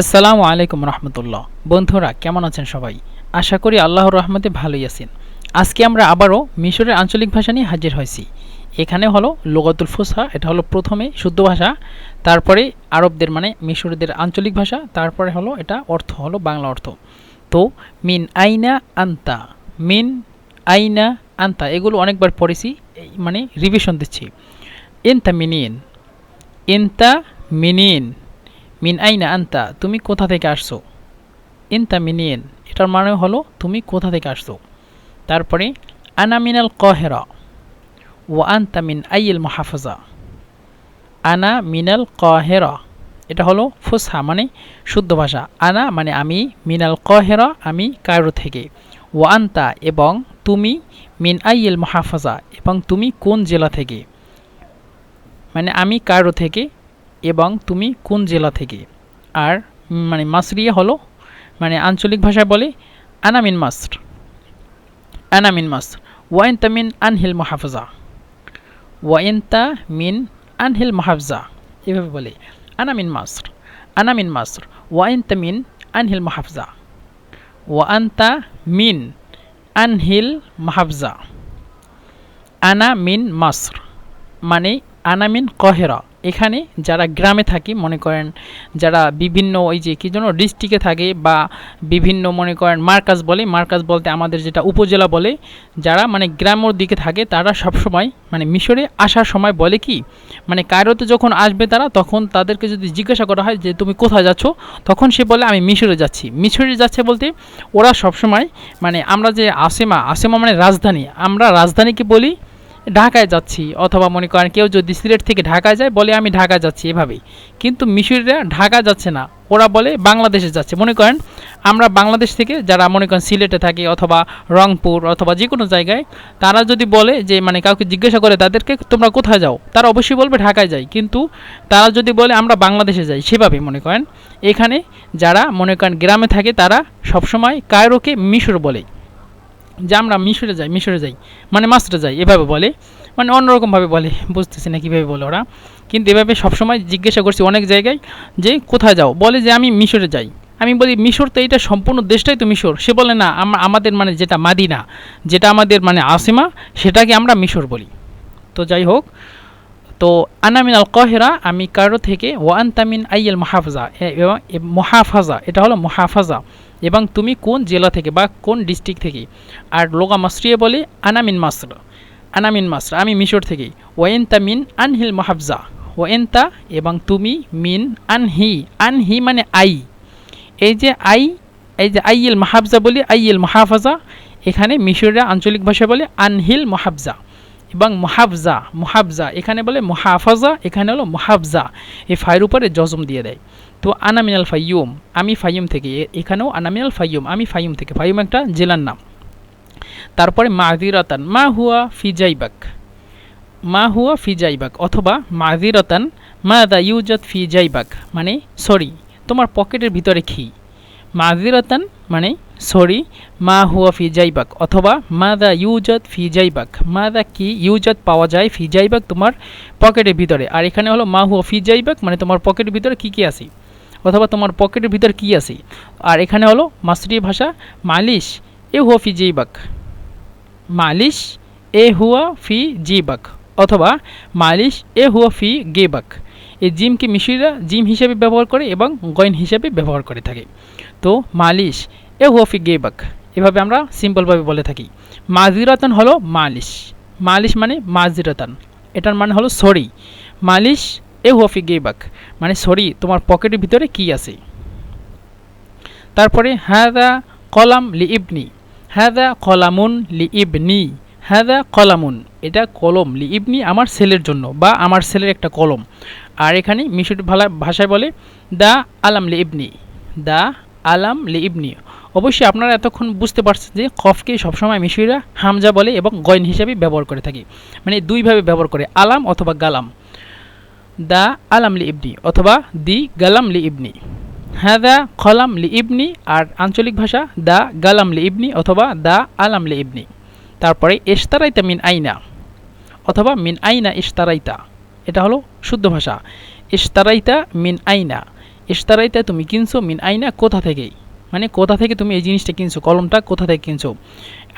আসসালামু আলাইকুম রহমতুল্লাহ। বন্ধুরা, কেমন আছেন সবাই? আশা করি আল্লাহর রহমতে ভালোই আছেন। আজকে আমরা আবারও মিশরের আঞ্চলিক ভাষা নিয়ে হাজির হয়েছি। এখানে হলো লোগাতুল ফুসহা, এটা হলো প্রথমে শুদ্ধ ভাষা, তারপরে আরবদের মানে মিশরদের আঞ্চলিক ভাষা, তারপরে হলো এটা অর্থ হলো বাংলা অর্থ। তো, মিন আইনা আন্তা, মিন আইনা আন্তা, এগুলো অনেকবার পড়েছি মানে রিভিশন দিচ্ছি। ইনতা মিনিন ইনতা মিনিন। মিন আইনা আন্তা? তুমি কোথা থেকে আসছো? ইনতা মিনিয়েন এটার মানে হলো, তুমি কোথা থেকে আসছো? তারপরে, আনা মিনাল কহেরা। ও আন্তা মিন আইল মাহাফাজা। আনা মিনাল কহেরা। এটা হলো ফুসহা মানে শুদ্ধ ভাষা। আনা মানে আমি, মিনাল কহেরা আমি কায়রো থেকে। ও আন্তা এবং তুমি মিন আইল মাহাফাজা এবং তুমি কোন জেলা থেকে? মানে আমি কায়রো থেকে এবং তুমি কোন জেলা থেকে? আর মানে মাসরিয়া হলো মানে আঞ্চলিক ভাষায় বলে আনামিন মাসর। আনামিন মাসর। ওয়াইনতা মিন আনহিল মাহাফজা। ওয়াইনতা মিন আনহিল মাহাফজা। এভাবে বলে। আনামিন মাসর। আনামিন মাসর। ওয়াইনতা মিন আনহিল মাহাফজা। ওয়ান্তা মিন আনহিল মাহাফজা। আনা মিন মাসর। মানে আনামিন কহেরা। এখানে যারা গ্রামে থাকি, মনে করেন যারা বিভিন্ন ওই যে কী জন্য ডিস্ট্রিক্টে থাকে বা বিভিন্ন মনে করেন মার্কাজ বলে, মার্কাজ বলতে আমাদের যেটা উপজেলা বলে, যারা মানে গ্রামের দিকে থাকে, তারা সবসময় মানে মিশরে আসার সময় বলে কি মানে কায়রোতে যখন আসবে তারা, তখন তাদেরকে যদি জিজ্ঞাসা করা হয় যে, তুমি কোথায় যাচ্ছ? তখন সে বলে, আমি মিশরে যাচ্ছি। মিশরে যাচ্ছে বলতে, ওরা সবসময় মানে আমরা যে আসেমা আসেমা মানে রাজধানী, আমরা রাজধানীকে বলি ঢাকায় যাচ্ছি, অথবা মনে করেন কেউ যদি সিলেট থেকে ঢাকায় যায়, বলে আমি ঢাকা যাচ্ছি এভাবেই। কিন্তু মিশরিরা ঢাকা যাচ্ছে না, ওরা বলে বাংলাদেশে যাচ্ছে। মনে করেন আমরা বাংলাদেশ থেকে যারা মনে করেন সিলেটে থাকে, অথবা রংপুর, অথবা যে কোনো জায়গায়, তারা যদি বলে যে মানে কাউকে জিজ্ঞাসা করে তাদেরকে, তোমরা কোথায় যাও? তারা অবশ্যই বলবে ঢাকায় যাই। কিন্তু তারা যদি বলে আমরা বাংলাদেশে যাই, সেভাবে মনে করেন, এখানে যারা মনে করেন গ্রামে থাকে, তারা সবসময় কায়রোকে মিশর বলে। যে আমরা মিশরে যাই মিশরে যাই মানে মাস্টারে যাই, এভাবে বলে। মানে অন্যরকমভাবে বলে, বুঝতেছি না কীভাবে বলে ওরা। কিন্তু এভাবে সবসময় জিজ্ঞাসা করছি অনেক জায়গায় যে, কোথায় যাও? বলে যে, আমি মিশরে যাই। আমি বলি, মিশর তো এটা সম্পূর্ণ দেশটাই তো মিশর। সে বলে, না আমাদের মানে যেটা মাদিনা, যেটা আমাদের মানে আসিমা, সেটাকে আমরা মিশর বলি। তো যাই হোক, তো আনামিন আল কহেরা, আমি কারও থেকে ওয়ান তামিন আইয়েল মাহাফজা? মহাফাজা, এটা হলো মহাফাজা। এবং তুমি কোন জেলা থেকে বা কোন ডিস্ট্রিক্ট থেকে? আর লোকা মাসরিয়ে বলে, আনামিন মাসর। আনামিন মাসর, আমি মিশর থেকে ওয়েন্তা মিন আনহিল মাহাবজা। ওয়েন্তা এবং তুমি মিন আনহি। আনহি মানে আই। এই যে আই, এই যে আইয়েল মাহাবজা বলি, আইয়েল মাহাফাজা। এখানে মিশরের আঞ্চলিক ভাষায় বলে, আনহিল মাহাবজা। এবং মহাবজা মহাবজা এখানে বলে মহাফাজা, এখানে হলো মহাবজা এই ফায়ের উপরে জজম দিয়ে দেয়। তো আনামিনাল ফাইয়ুম, আমি ফাইয়ুম থেকে এখানেও আনামিনাল ফাইয়ুম, আমি ফাইয়ুম থেকে, ফাইয়ুম একটা জেলার নাম। তারপরে মাজিরাতান মা হুয়া ফিজাইবাক মা হুয়া ফিজাইবাক অথবা মাজিরাতান মা দা ইউজাত ফিজাইবাক মানে সরি, তোমার পকেটের ভিতরে খি মাজিরাতান মানে সরি, মা হুয়া ফি যাইবাক অথবা মা দা ইউজাত ফি যাইবাক। মা দা কি ইউজাত পাওয়া যায়? ফি যাইবাক তোমার পকেটের ভিতরে। আর এখানে হলো মা হুয়া ফি যাইবাক মানে তোমার পকেটের ভিতরে কী কী আছে? অথবা তোমার পকেটের ভিতরে কী আছে? আর এখানে হলো মাসরি ভাষা মালিশ, এ হুয়া ফি জিবাক মালিশ, এ হুয়া ফি জিবাক। অথবা মালিশ, এ হুয়া ফি গেবাক। এই জিমকে মিশরিরা জিম হিসেবে ব্যবহার করে এবং গয়ন হিসেবে ব্যবহার করে থাকে। তো মালিশ, এ হুয়াফি গেবাক। এভাবে আমরা সিম্পলভাবে বলে থাকি। মাজিরাতান হলো মালিশ। মালিশ মানে মাজিরাতান এটার মানে হলো সরি। মালিশ, এ হুয়াফি গেবাক। মানে সরি, তোমার পকেটের ভিতরে কি আছে? তারপরে হ্যাদা কলাম লি ইবনি। হ্যাদা কলামুন লি ইবনি। হ্যাদা কলামুন। এটা কলম। লি ইবনি আমার ছেলের জন্য বা আমার ছেলের একটা কলম। আর এখানে মিশুর ভাষায় বলে, দা আলাম লি ইবনি। দা আলাম লি ইবনি। অবশ্যই আপনারা এতক্ষণ বুঝতে পারছেন যে কফকে সবসময় মিশরিরা হামজা বলে এবং গয়ন হিসাবে ব্যবহার করে থাকি। মানে দুইভাবে ব্যবহার করে, আলাম অথবা গালাম। দা আলাম লি ইবনি অথবা দি গালাম লি ইবনি। হ্যাঁ দা খলাম লি ইবনি আর আঞ্চলিক ভাষা দা গালাম লি ইবনি অথবা দা আলাম লি ইবনি। তারপরে ইস্তারাইতা মিন আইনা? অথবা, মিন আইনা ইস্তারাইতা এটা হলো শুদ্ধ ভাষা। ইস্তারাইতা মিন আইনা। ইস্তারাইতা তুমি কিনছো, মিন আইনা কোথা থেকে মানে কোথা থেকে তুমি এই জিনিসটা কিনছো? কলমটা কোথা থেকে কিনছো?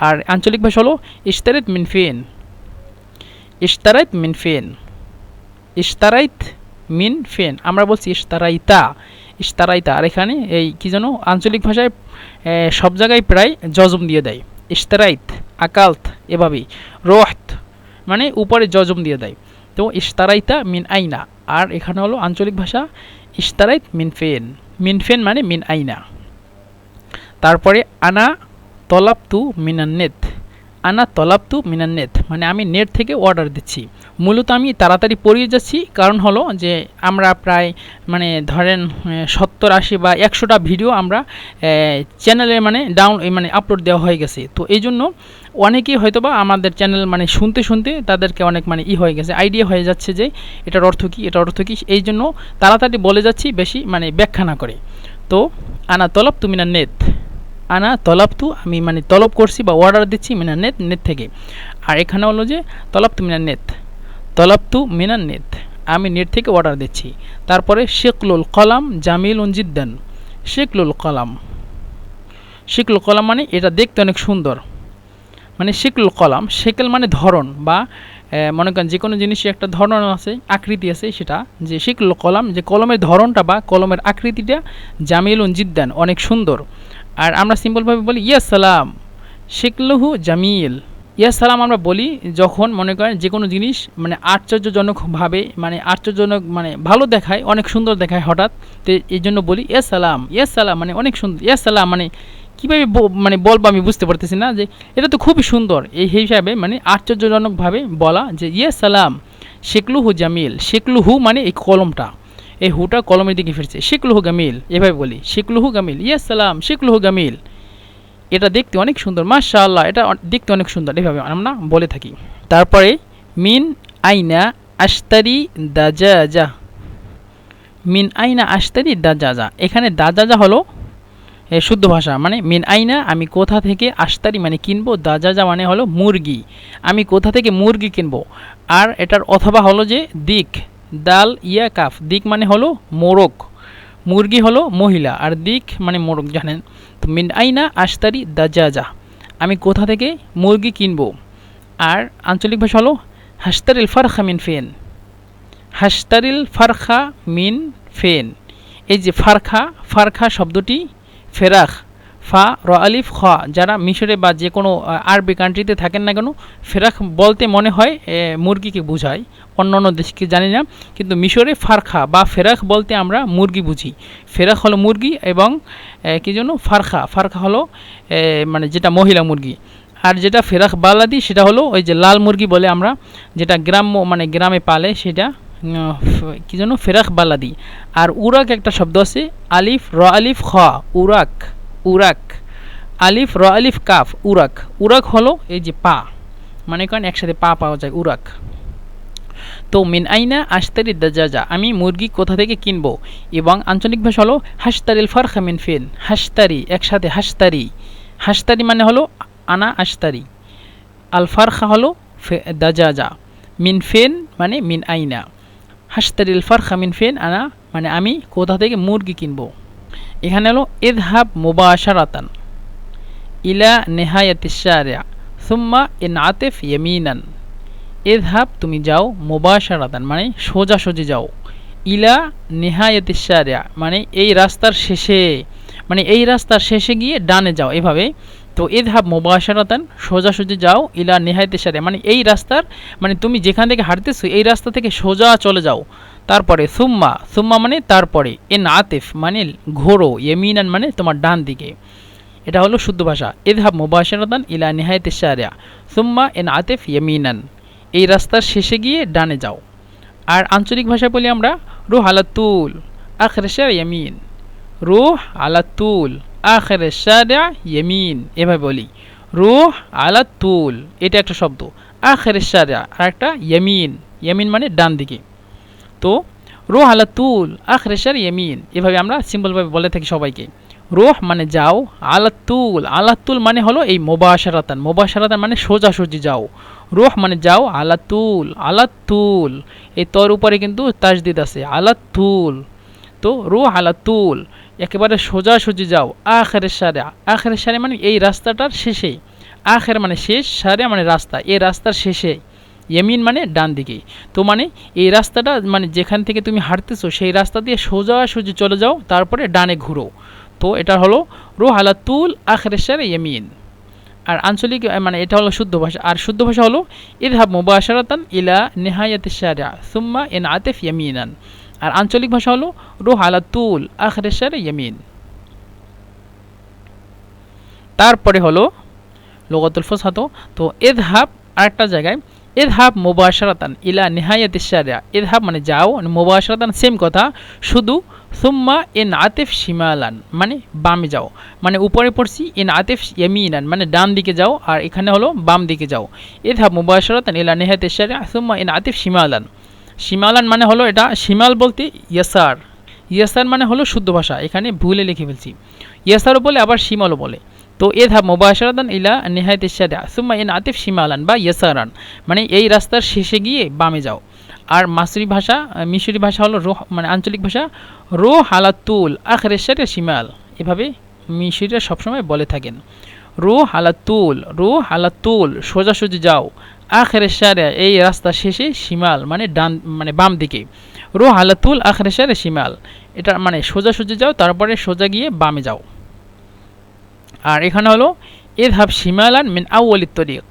আর আঞ্চলিক ভাষা হলো ইস্তারাইত মিন ফেন ইস্তারাইত মিন ফেন ইস্তারাইত মিন ফেন আমরা বলছি ইস্তারাইতা ইস্তারাইতা আর এখানে এই কী যেন আঞ্চলিক ভাষায় সব জায়গায় প্রায় জজম দিয়ে দেয়। ইস্তারাইত আকালত, এভাবেই। রোহত মানে উপরে জজম দিয়ে দেয়। তো ইস্তারাইতা মিন আইনা। আর এখানে হলো আঞ্চলিক ভাষা ইস্তারাইত মিন ফেন। মিন ফেন মানে মিন আইনা। তারপরে আনা তলাপ্তু মিনান্নেত আনা তলাপ্তু মিনান্নেত মানে আমি নেট থেকে অর্ডার দিচ্ছি। মূলত আমি তাড়াতাড়ি পড়িয়ে যাচ্ছি, কারণ হলো যে আমরা প্রায় মানে ধরেন সত্তর আশি বা একশোটা ভিডিও আমরা চ্যানেলে মানে ডাউন মানে আপলোড দেওয়া হয়ে গেছে। তো এই জন্য অনেকেই হয়তো বা আমাদের চ্যানেল মানে শুনতে শুনতে তাদেরকে অনেক মানে ই হয়ে গেছে আইডিয়া হয়ে যাচ্ছে যে এটার অর্থ কী, এটার অর্থ কী, এই জন্য তাড়াতাড়ি বলে যাচ্ছি, বেশি মানে ব্যাখ্যা না করে। তো আনা তলব তুমি না নেট আনা, তলবতু, আমি মানে তলব করছি বা অর্ডার দিচ্ছি মিনা নেট নেট থেকে। আর এখানে হলো যে, তলবতু মিনা নেট তলবতু মিনা নেট আমি নেট থেকে অর্ডার দিচ্ছি। তারপরে শেকলুল কলাম জামিল উনজিদ্দান শেকলুল কলাম। শিকলুল কলাম মানে এটা দেখতে অনেক সুন্দর। মানে শিকলুল কলাম, শেকেল মানে ধরন বা মনে করেন যে কোনো জিনিসের একটা ধরন আছে, আকৃতি আছে সেটা, যে শিকলুল কলাম, যে কলমের ধরনটা বা কলমের আকৃতিটা জামিল উনজিদ্দান অনেক সুন্দর। আর আমরা সিম্পলভাবে বলি, ইয়া সালাম, শিকলুহু জামিল। ইয়া সালাম আমরা বলি যখন মনে করেন যে কোনো জিনিস মানে আশ্চর্যজনকভাবে মানে আশ্চর্যজনক মানে ভালো দেখায়, অনেক সুন্দর দেখায় হঠাৎ, তো এই জন্য বলি, ইয়া সালাম ইয়া সালাম মানে অনেক সুন্দর, ইয়া সালাম মানে কীভাবে মানে বলব আমি বুঝতে পারতেছি না, যে এটা তো খুবই সুন্দর। এই হিসাবে মানে আশ্চর্যজনকভাবে বলা যে, ইয়া সালাম, শেকলুহু জামিল। শেকলুহু মানে এই কলমটা। এই হুটা কলমের দিকে ফিরছে। শিকলুহু গামিল, এভাবে বলি, শিকলুহু গামিল ইয়া সালাম, শিকলুহু গামিল। এটা দেখতে অনেক সুন্দর, মাশাআল্লাহ, এটা দেখতে অনেক সুন্দর, এভাবে আমরা বলে থাকি। তারপরে, মিন আইনা আশতারি দাজাজা। মিন আইনা আশতারি দাজাজা। এখানে দাজাজা হলো শুদ্ধ ভাষা মানে মিন আইনা, আমি কোথা থেকে আশতারি মানে কিনবো, দাজাজা মানে হলো মুরগি। আমি কোথা থেকে মুরগি কিনবো। আর এটার অথবা হলো যে দিক। দাল, ইয়া, কাফ। দিক মানে হলো মোরগ। মুরগি হলো মহিলা। আর দিক মানে মোরগ, জানেন? তো মিন আইনা আশতারি দাজাজা। আমি কোথা থেকে মুরগি কিনবো? আর আঞ্চলিক ভাষা হলো হাস্তারিল ফারখা মিন ফেন। হাস্তারিল ফারখা মিন ফেন। এই যে ফারখা ফারখা শব্দটি ফেরাখ। ফা, র, আলিফ, খ, যারা মিশরে বা যে কোনো আরবি কান্ট্রিতে থাকেন না কেন, ফেরাক বলতে মনে হয় মুরগিকে বোঝায়। অন্য অন্য দেশকে জানি না, কিন্তু মিশরে ফারখা বা ফেরাক বলতে আমরা মুরগি বুঝি। ফেরাক হলো মুরগি এবং কি জন্য ফারখা। ফারখা হলো মানে যেটা মহিলা মুরগি। আর যেটা ফেরাখ বালাদি সেটা হলো ওই যে লাল মুরগি বলে আমরা, যেটা গ্রাম্য মানে গ্রামে পালে, সেটা কি যেন ফেরাখ বালাদি আর উরাক একটা শব্দ আছে, আলিফ, র, আলিফ, খ, উরাক। উরাক। আলিফ, র, আলিফ, কাফ, উরাক। উরাক হলো এই যে পা। মানে করেন একসাথে পা পাওয়া যায়, উরাক। তো মিন আইনা আশতারি দাজাজা আমি মুরগি কোথা থেকে কিনবো? এবং আঞ্চলিক ভাষা হলো হাসতারিল ফারখা মিন ফেন হাসতারি একসাথে হাসতারি হাসতারি মানে হলো আনা আশতারি। আল ফারখা হলো দাজাজা মিন ফেন মানে মিন আইনা। হাসতারিল ফারখা মিন ফেন আনা মানে আমি কোথা থেকে মুরগি কিনবো? এখানে হলো ইদহাব মুবাশারাতান ইলা নেহায়াতিসারিয়া সুম্মা ইন আতেফ ইয়ামিনান। ইদহাব তুমি যাও মুবাশারাতান মানে সোজাসুজি যাও। ইলা নেহায়াতিসারিয়া মানে এই রাস্তার শেষে মানে এই রাস্তার শেষে গিয়ে ডানে যাও এভাবে। তো ইদহাব মুবাশারাতান, সোজাসুজি যাও, ইলা নেহায়াতিসারিয়া মানে এই রাস্তার মানে তুমি যেখান থেকে হাঁটতেছো, এই রাস্তা থেকে সোজা চলে যাও। তারপরে সুম্মা সুম্মা মানে তারপরে, এন আতিফ মানে ঘোরো ইয়েমিনান মানে তোমার ডান দিকে। এটা হলো শুদ্ধ ভাষা। ইদহাব মুবাশারাতান ইলা নিহায়ত শারিয়া। সুম্মা, এন আতিফ, ইয়েমিনান। এই রাস্তার শেষে গিয়ে ডানে যাও। আর আঞ্চলিক ভাষায় বলি আমরা, রুহ আলাতুল আখরে শার ইয়ামিন। রুহ আলাতুল আখরে শারিয়া, ইয়ামিন। এভাবে বলি। রুহ আলাতুল এটা একটা শব্দ। আখরে শারিয়া, আর একটা ইয়ামিন। ইয়ামিন মানে ডান দিকে। তো রোহ আলা তুল আখরেশার ইয়ামিন। এভাবে আমরা সিম্পলভাবে বলে থাকি সবাইকে। রোহ মানে যাও, আলাতুল আলাতুল মানে হলো এই মোবাশারাতান। মোবাশারাতান মানে সোজাসুজি যাও। রোহ মানে যাও, আলাতুল আলাতুল। এই তর উপরে কিন্তু তাজদিদ আছে, আলাতুল। তো রু আলা তুল একেবারে সোজাসুজি যাও। আখের সারে আখের সারে মানে এই রাস্তাটার শেষে। আখের মানে শেষ, সারে মানে রাস্তা। এই রাস্তার শেষে। ইয়েমিন মানে ডান দিকে তো মানে এই রাস্তাটা মানে যেখান থেকে তুমি হাঁটতেছো, সেই রাস্তা দিয়ে সোজাসুজি চলে যাও, তারপরে ডানে ঘুরো। তো এটা হলো রু আলা তুল আখের সারে ইয়েমিন আর আঞ্চলিক মানে এটা হলো শুদ্ধ ভাষা। আর শুদ্ধ ভাষা হলো ইদহাব মুবাশারাতান ইলা নেহায়াত শারিয়া, সুম্মা এন আতেফ ইয়ামিনান। আর আঞ্চলিক ভাষা হলো রুহ আলা তুল আখরে শারে ইয়ামিন তারপরে হলো লোগাতুল ফসাতো। তো এদহাব আরেকটা জায়গায় এদহাব মুবাশারাতান ইলা নেহায়াত শারিয়া। এদহাব মানে যাও মুবাশারাতান সেম কথা, শুধু সুম্মা এন আতেফ শিমালান মানে বামে যাও। মানে উপরে পড়ছি, ইন আতিফ ইয়ামিনান মানে ডান দিকে যাও, আর এখানে হলো বাম দিকে যাও। ইদহাব মুবাশারাতান ইলা নিহায়াতি শারিয়া, সুম্মা ইন আতিফ শিমালান। শিমালান মানে হলো এটা, শিমাল বলতে ইয়াসার। ইয়াসার মানে হলো শুদ্ধ ভাষা, এখানে ভুলে লিখে ফেলছি। ইয়াসারও বলে, আবার শিমালও বলে। তো এদহাব মুবাশারাতান ইলা নিহায়াতি শারিয়া সুম্মা ইন আতিফ শিমালান বা ইয়াসারান মানে এই রাস্তার শেষে গিয়ে বামে যাও আর মাসরি ভাষা মিশরি ভাষা হলো রোহ মানে আঞ্চলিক ভাষা রো হালাতুল আখরে শারিয়া শিমাল এভাবে মিশরিরা সবসময় বলে থাকেন রো হালাতুল রো হালাতুল সোজাসুজি যাও আখের সারে এই রাস্তা শেষে শিমাল মানে ডান মানে বাম দিকে রো হালাতুল আখের সারে শিমাল এটা মানে সোজাসুজি যাও তারপরে সোজা গিয়ে বামে যাও আর এখানে হলো এধাব সীমালান মিন আউলি তরিক।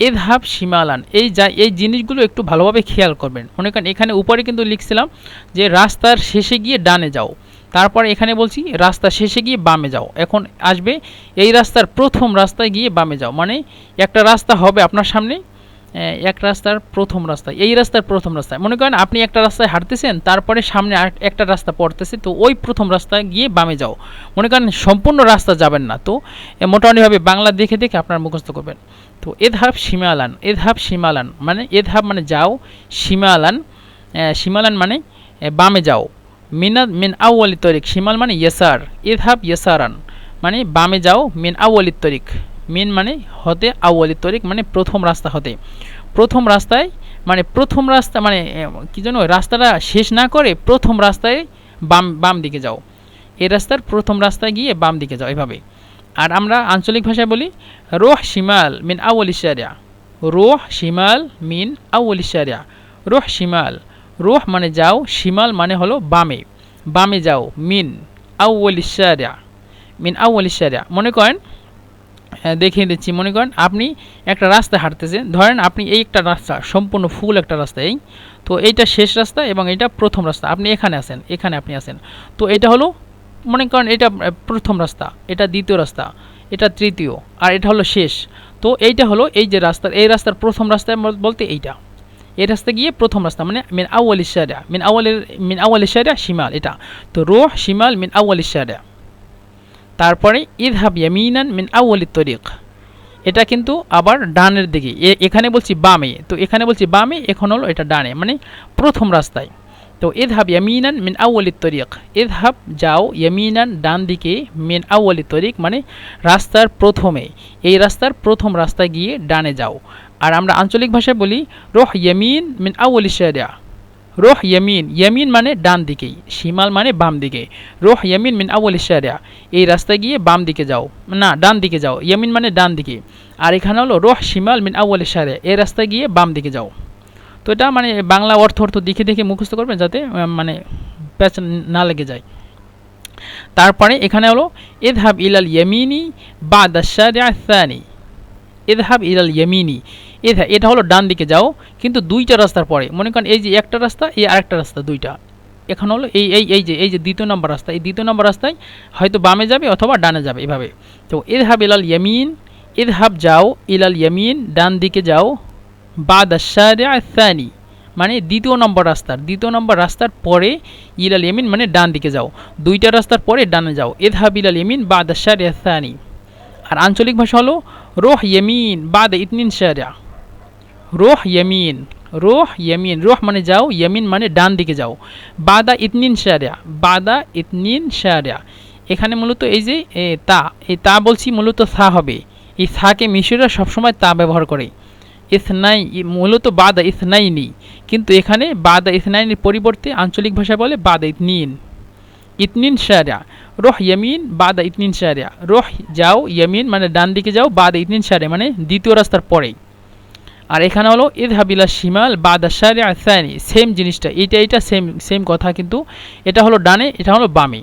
এধাব সীমালান এই যা, এই জিনিসগুলো একটু ভালোভাবে খেয়াল করবেন। মনে করেন এখানে উপরে কিন্তু লিখছিলাম যে, রাস্তার শেষে গিয়ে ডানে যাও। তারপর এখানে বলছি, রাস্তা শেষে গিয়ে বামে যাও। এখন আসবে, এই রাস্তার প্রথম রাস্তায় গিয়ে বামে যাও। মানে একটা রাস্তা হবে আপনার সামনে এক রাস্তার প্রথম রাস্তায় এই রাস্তার প্রথম রাস্তায় মনে করেন আপনি একটা রাস্তায় হাঁটতেছেন, তারপরে সামনে একটা রাস্তা পড়তেছে, তো ওই প্রথম রাস্তায় গিয়ে বামে যাও। মনে করেন সম্পূর্ণ রাস্তা যাবেন না, তো মোটামুটিভাবে বাংলা দেখে দেখে আপনার মুখস্থ করবেন। তো এধাপ সীমালান এধাপ সীমালান মানে এধাপ মানে যাও, সীমালান সীমালান মানে বামে যাও। মিনা মিন আউ্লি তরিক, সীমাল মানে ইয়েসার ইদহাব ইয়েসারান মানে বামে যাও, মিন আউ্লি তরিক। মিন মানে হতে আউ্লি তরিক মানে প্রথম রাস্তা হতে। প্রথম রাস্তায় মানে প্রথম রাস্তা মানে কি যেন রাস্তাটা শেষ না করে প্রথম রাস্তায় বাম বাম দিকে যাও। এই রাস্তার প্রথম রাস্তায় গিয়ে বাম দিকে যাও এভাবে। আর আমরা আঞ্চলিক ভাষায় বলি, রোহ শিমাল মিন আউ্লি শারিয়া। রোহ শিমাল মিন আউ্লি শারিয়া। রোহ শিমাল। রোহ মানে যাও, শিমাল মানে হলো বামে। বামে যাও, মিন আউ্লিশারিয়া মিন আউ্লিশারিয়া মনে করেন দেখিয়ে দিচ্ছি। মনে করেন আপনি একটা রাস্তা হাঁটতেছেন। ধরেন আপনি এই একটা রাস্তা, সম্পূর্ণ ফুল একটা রাস্তা, এই। তো এইটা শেষ রাস্তা এবং এটা প্রথম রাস্তা। আপনি এখানে আছেন, এখানে আপনি আছেন। তো এটা হলো, মনে করেন এটা প্রথম রাস্তা, এটা দ্বিতীয় রাস্তা, এটা তৃতীয়, আর এটা হলো শেষ। তো এইটা হলো এই যে রাস্তার, এই রাস্তার প্রথম রাস্তা বল- বলতে এইটা। এই রাস্তা গিয়ে প্রথম রাস্তা মানে মিন আউ্ল ইশারিয়া মিন আউ্ল মিন আউ্ল ইশারিয়া শিমাল, এটা। তো রোহ, শিমাল, মিন আউ্ল ইশারিয়া তারপরে ইদহাব ইয়ামিনান মিন আউ্লি তরিক। এটা কিন্তু আবার ডানের দিকে। এখানে বলছি বামে। তো এখানে বলছি বামে, এখন হলো এটা ডানে মানে প্রথম রাস্তায়। তো ইদহাব ইয়ামিনান মিন আউ্লি তরিক। ইদহাব যাও ইয়ামিনান ডান দিকে মিন আউ্লি তরিক মানে রাস্তার প্রথমে। এই রাস্তার প্রথম রাস্তায় গিয়ে ডানে যাও। আর আমরা আঞ্চলিক ভাষায় বলি রোহ ইয়ামিন মিন আউ্লি শারিয়া। রোহ ইয়ামিন ইয়ামিন মানে ডান দিকে শিমাল মানে বাম দিকে। রোহ ইয়ামিন মিন আউ্ল শারিয়া, এই রাস্তায় গিয়ে বাম দিকে যাও। না, ডান দিকে যাও, ইয়ামিন মানে ডান দিকে। আর এখানে হলো রোহ শিমাল মিন আউ্ল শারিয়া, এই রাস্তায় গিয়ে বাম দিকে যাও। তো এটা মানে বাংলা অর্থ অর্থ দেখে দেখে মুখস্থ করবেন যাতে মানে প্যাচ না লেগে যায়। তারপরে এখানে হলো এদহাব ইলাল ইয়ামিনি বা দাশারিয়া সানি এদহাব ইলাল ইয়ামিনি এধা এটা হলো ডান দিকে যাও, কিন্তু দুইটা রাস্তার পরে, মনে করেন এই যে একটা রাস্তা, এই আরেকটা রাস্তা দুইটা। এখন হলো এই এই এই যে এই যে দ্বিতীয় নম্বর রাস্তা, এই দ্বিতীয় নম্বর রাস্তায় হয়তো বামে যাবে অথবা ডানে যাবে এভাবে। তো এদহাব ইলাল ইয়ামিন এদহাব যাও ইলাল ইয়ামিন, ডান দিকে যাও বা দাশারিয়া সানি মানে দ্বিতীয় নম্বর রাস্তার, দ্বিতীয় নম্বর রাস্তার পরে ইলাল ইয়ামিন মানে ডান দিকে যাও। দুইটা রাস্তার পরে ডানে যাও এদহাব ইলাল ইয়ামিন বা দাশারিয়া সানি। আর আঞ্চলিক ভাষা হলো রোহ ইয়ামিন বা দা ইতনিন শারিয়া রোহ ইয়ামিন রোহ ইয়ামিন, রোহ মানে যাও, ইয়ামিন মানে ডান দিকে যাও। বাদা ইতনিন শারিয়া, বাদা ইতনিন শারিয়া। এখানে মূলত এই যে তা, এই তা বলছি মূলত সা হবে। এই সাকে মিশররা সবসময় তা ব্যবহার করে। ইসনাই, মূলত বাদা ইসনাইনি কিন্তু এখানে বাদা ইসনাইনের পরিবর্তে আঞ্চলিক ভাষায় বলে বাদা ইতনিন। ইতনিন শারিয়া, রোহ ইয়ামিন, বাদা ইতনিন শারিয়া। রোহ যাও, ইয়ামিন মানে ডান দিকে যাও, বাদা ইতনিন শারিয়া মানে দ্বিতীয় রাস্তার পরেই। আর এখানে হলো ইদহাবিলা শিমাল বাদা আর সায়নি সেম জিনিসটা এইটা এইটা সেম সেম কথা কিন্তু এটা হলো ডানে, এটা হলো বামে।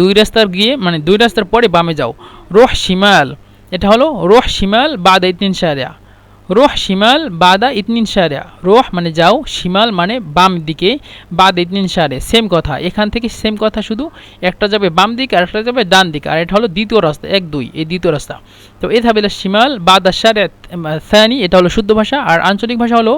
দুই রাস্তার গিয়ে মানে দুই রাস্তার পরে বামে যাও। রোহ শিমাল, এটা হলো রোহ শিমাল বাদ ইতিন শারিয়া রোহ শিমাল, বাদা ইতনিন শারিয়া রোহ মানে যাও, শিমাল মানে বাম দিকে, বাদ ইতনিন সারে। সেম কথা। এখান থেকে সেম কথা শুধু, একটা যাবে বাম দিকে আর একটা যাবে ডান দিকে। আর এটা হলো দ্বিতীয় রাস্তা, এক, দুই, এই দ্বিতীয় রাস্তা। তো এ থাবিলা শিমাল, বাদা শারে সানি, এটা হলো শুদ্ধ ভাষা। আর আঞ্চলিক ভাষা হলো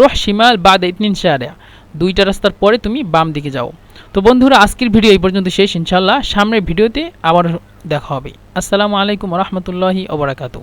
রোহ শিমাল, বাদা ইতনিন শারিয়া দুইটা রাস্তার পরে তুমি বাম দিকে যাও। তো বন্ধুরা, আজকের ভিডিও এই পর্যন্ত শেষ ইনশাল্লাহ সামনের ভিডিওতে আবার দেখা হবে। আসসালামু আলাইকুম রহমতুল্লাহি ওবরাকাতু